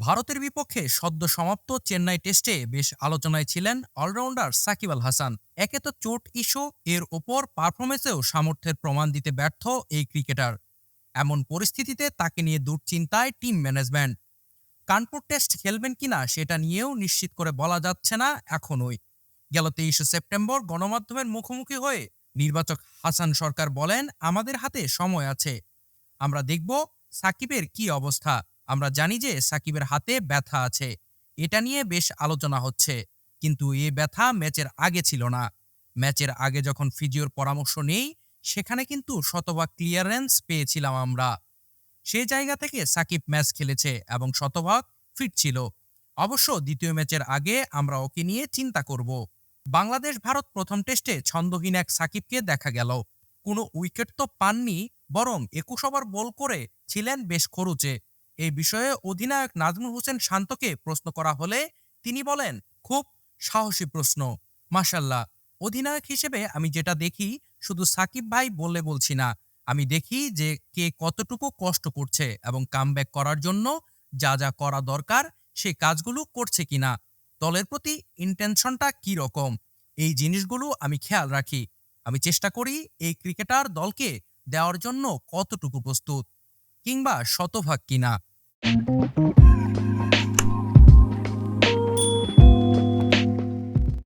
ভারতের বিপক্ষে সদ্য সমাপ্ত চেন্নাই টেস্টে বেশ আলোচনায় ছিলেন অলরাউন্ডার সাকিব আল হাসান। একে তো চোট ইস্যু, এর ওপর পারফরমেন্সেও সামর্থ্যের প্রমাণ দিতে ব্যর্থ এই ক্রিকেটার। এমন পরিস্থিতিতে তাকে নিয়ে দুশ্চিন্তায় টিম ম্যানেজমেন্ট। কানপুর টেস্ট খেলবেন কিনা সেটা নিয়েও নিশ্চিত করে বলা যাচ্ছে না এখনই। গেল তেইশে সেপ্টেম্বর গণমাধ্যমের মুখোমুখি হয়ে নির্বাচক হাসান সরকার বলেন, আমাদের হাতে সময় আছে। আমরা দেখব সাকিবের কি অবস্থা। আমরা জানি যে সাকিবের হাতে ব্যথা আছে। এটা নিয়ে বেশ আলোচনা হচ্ছে। কিন্তু এ ব্যথা ম্যাচের আগে ছিল না। ম্যাচের আগে যখন ফিজিওর পরামর্শ নেই, সেখানে কিন্তু শতভাগ ক্লিয়ারেন্স পেয়েছিলাম আমরা। সে জায়গা থেকে সাকিব ম্যাচ খেলেছে এবং শতভাগ ফিট ছিল। অবশ্য দ্বিতীয় ম্যাচের আগে আমরা ওকে নিয়ে চিন্তা করব। বাংলাদেশ ভারত প্রথম টেস্টে ছন্দহীন এক সাকিবকে দেখা গেল। কোনো উইকেট তো পাননি, বরং একুশ ওভার বল করে ছিলেন বেশ খরুচে। এই বিষয়ে অধিনায়ক নাজমুল হোসেন শান্তকে প্রশ্ন করা হলে তিনি বলেন, খুব সাহসী প্রশ্ন। মাসাল্লাহ অধিনায়ক হিসেবে আমি যেটা দেখি শুধু সাকিব ভাই বললে বলছি না। আমি দেখি যে কে কতটুকু কষ্ট করছে এবং কামব্যাক করার জন্য যা যা করা দরকার সেই কাজগুলো করছে কিনা, দলের প্রতি ইন্টেনশনটা কি রকম, এই জিনিসগুলো আমি খেয়াল রাখি। আমি চেষ্টা করি এই ক্রিকেটার দলকে দেওয়ার জন্য কতটুকু প্রস্তুত কিংবা শতভাগ কিনা। Thank you.